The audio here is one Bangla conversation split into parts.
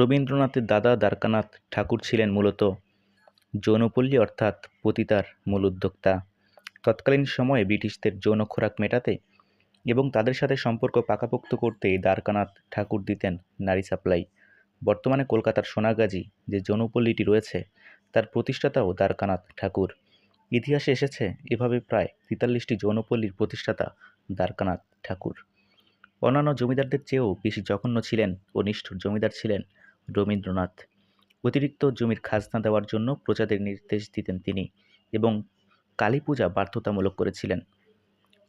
রবীন্দ্রনাথের দাদা দ্বারকানাথ ঠাকুর ছিলেন মূলত যৌনপল্লী অর্থাৎ পতিতার মূল উদ্যোক্তা। তৎকালীন সময়ে ব্রিটিশদের যৌন খোরাক মেটাতে এবং তাদের সাথে সম্পর্ক পাকাপোক্ত করতে দ্বারকানাথ ঠাকুর দিতেন নারী সাপ্লাই। বর্তমানে কলকাতার সোনাগাজী যে যৌনপল্লীটি রয়েছে, তার প্রতিষ্ঠাতাও দ্বারকানাথ ঠাকুর। ইতিহাসে এসেছে এভাবে প্রায় তেতাল্লিশটি যৌনপল্লীর প্রতিষ্ঠাতা দ্বারকানাথ ঠাকুর। অন্যান্য জমিদারদের চেয়েও বেশি জঘন্য ছিলেন ও নিষ্ঠুর জমিদার ছিলেন রবীন্দ্রনাথ। অতিরিক্ত জমির খাজনা দেওয়ার জন্য প্রজাদের নির্দেশ দিতেন তিনি এবং কালী পূজা বাধ্যতামূলক করেছিলেন।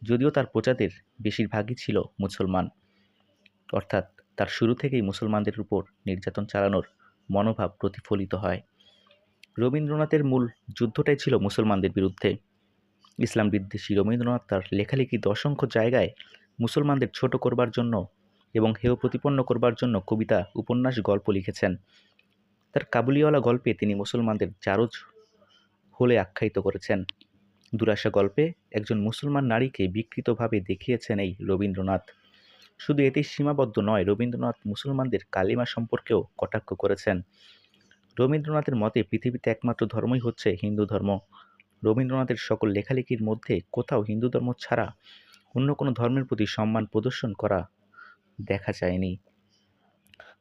যদিও তার প্রজাদের বেশিরভাগই ছিল মুসলমান। অর্থাৎ তার শুরু থেকেই মুসলমানদের উপর নির্যাতন চালানোর মনোভাব প্রতিফলিত হয়। রবীন্দ্রনাথের মূল যুদ্ধটাই ছিল মুসলমানদের বিরুদ্ধে। ইসলাম বিদ্বেষী রবীন্দ্রনাথ তার লেখালেখিতে অসংখ্য জায়গায় মুসলমানদের ছোট করবার জন্য এবং হেয় প্রতিপন্ন করবার জন্য কবিতা, উপন্যাস, গল্প লিখেছেন। তার কাবুলিওয়ালা গল্পে তিনি মুসলমানদের জারজ হলে আখ্যায়িত করেছেন। দুরাশা গল্পে একজন মুসলমান নারীকে বিকৃতভাবে দেখিয়েছেন এই রবীন্দ্রনাথ। শুধু এতেই সীমাবদ্ধ নয়, রবীন্দ্রনাথ মুসলমানদের কালিমা সম্পর্কেও কটাক্ষ করেছেন। রবীন্দ্রনাথের মতে পৃথিবীতে একমাত্র ধর্মই হচ্ছে হিন্দু ধর্ম। রবীন্দ্রনাথের সকল লেখালেখির মধ্যে কোথাও হিন্দু ধর্ম ছাড়া অন্য কোনো ধর্মের প্রতি সম্মান প্রদর্শন করা দেখা যায়নি।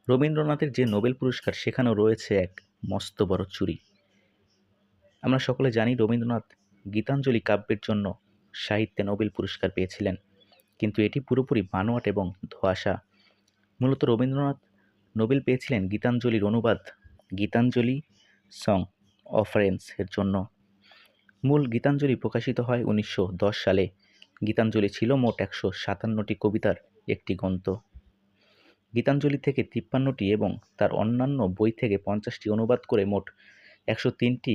রবীন্দ্রনাথের যে নোবেল পুরস্কার, সেখানেও রয়েছে এক মস্ত বড় চুরি। আমরা সকলে জানি রবীন্দ্রনাথ গীতাঞ্জলি কাব্যের জন্য সাহিত্যে নোবেল পুরস্কার পেয়েছিলেন। কিন্তু এটি পুরোপুরি বানোয়াট এবং ধোঁয়াশা। মূলত রবীন্দ্রনাথ নোবেল পেয়েছিলেন গীতাঞ্জলির অনুবাদ গীতাঞ্জলি সং অফারেন্স এর জন্য। মূল গীতাঞ্জলি প্রকাশিত হয় উনিশশো দশ সালে। গীতাঞ্জলি ছিল মোট একশো সাতান্নটি কবিতার একটি গ্রন্থ। গীতাঞ্জলি থেকে তিপ্পান্নটি এবং তার অন্যান্য বই থেকে পঞ্চাশটি অনুবাদ করে মোট একশো তিনটি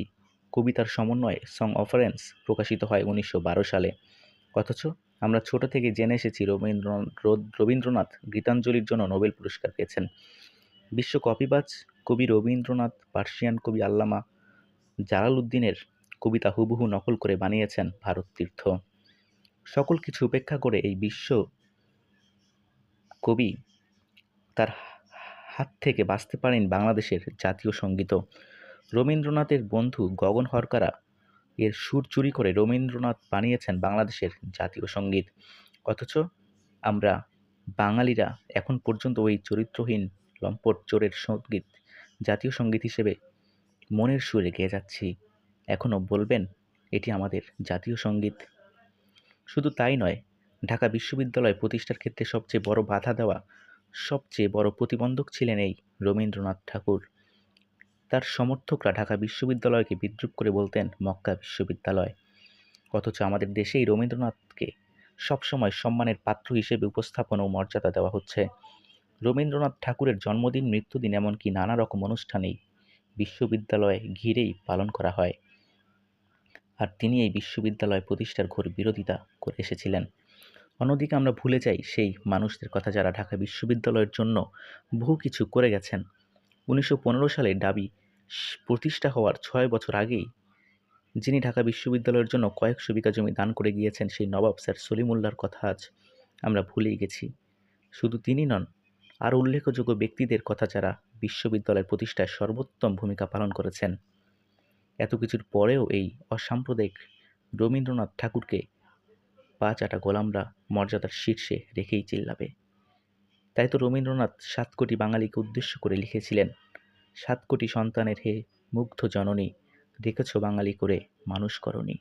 কবিতার সমন্বয়ে সং অফারেন্স প্রকাশিত হয় উনিশশো বারো সালে। অথচ আমরা ছোট থেকে জেনে এসেছি রবীন্দ্রনাথ রবীন্দ্রনাথ গীতাঞ্জলির জন্য নোবেল পুরস্কার পেয়েছেন। বিশ্ব কপিবাজ কবি রবীন্দ্রনাথ, পার্সিয়ান কবি আল্লামা জালালউদ্দিনের কবিতা হুবহু নকল করে বানিয়েছেন ভারত তীর্থ। সকল কিছু উপেক্ষা করে এই বিশ্ব কবি তার হাত থেকে বাঁচতে পারেন বাংলাদেশের জাতীয় সংগীত। রবীন্দ্রনাথের বন্ধু গগন হরকারা এর সুর চুরি করে রবীন্দ্রনাথ বানিয়েছেন বাংলাদেশের জাতীয় সংগীত। অথচ আমরা বাঙালিরা এখন পর্যন্ত ওই চরিত্রহীন লম্পট চোরের সংগীত, জাতীয় সংগীত হিসেবে মনের সুরে গেয়ে যাচ্ছি। এখনও বলবেন, এটি আমাদের জাতীয় সংগীত। শুধু তাই নয়, ঢাকা বিশ্ববিদ্যালয় প্রতিষ্ঠার ক্ষেত্রে সবচেয়ে বড় বাধা দেওয়া সবচেয়ে বড় প্রতিবন্ধক ছিলেন এই রবীন্দ্রনাথ ঠাকুর। তার সমর্থকরা ঢাকা বিশ্ববিদ্যালয়কে বিদ্রুপ করে বলতেন, মক্কা বিশ্ববিদ্যালয়। অথচ আমাদের দেশেই রবীন্দ্রনাথকে সবসময় সম্মানের পাত্র হিসেবে উপস্থাপন ও মর্যাদা দেওয়া হচ্ছে। রবীন্দ্রনাথ ঠাকুরের জন্মদিন, মৃত্যুদিন এমনকি নানা রকম অনুষ্ঠানেই বিশ্ববিদ্যালয়ে ঘিরেই পালন করা হয়। আর তিনি এই বিশ্ববিদ্যালয় প্রতিষ্ঠার ঘোর বিরোধিতা করে এসেছিলেন। অন্যদিকে আমরা ভুলে যাই সেই মানুষদের কথা যারা ঢাকা বিশ্ববিদ্যালয়ের জন্য বহু কিছু করে গেছেন। উনিশশো পনেরো সালে ডাবি প্রতিষ্ঠা হওয়ার ছয় বছর আগেই যিনি ঢাকা বিশ্ববিদ্যালয়ের জন্য কয়েকশো বিঘা জমি দান করে গিয়েছেন সেই নবাব স্যার সলিমুল্লার কথা আজ আমরা ভুলেই গেছি। শুধু তিনি নন, আর উল্লেখযোগ্য ব্যক্তিদের কথা যারা বিশ্ববিদ্যালয়ের প্রতিষ্ঠায় সর্বোত্তম ভূমিকা পালন করেছেন। এত কিছুর পরেও এই অসাম্প্রদায়িক রবীন্দ্রনাথ ঠাকুরকে পা চাটা গোলামরা মর্যাদার শীর্ষে রেখেই চিল্লাবে। তাই তো রবীন্দ্রনাথ সাত কোটি বাঙালিকে উদ্দেশ্য করে লিখেছিলেন, সাত কোটি সন্তানের হে মুগ্ধ জননী, দেখেছ বাঙালি করে মানুষ করনি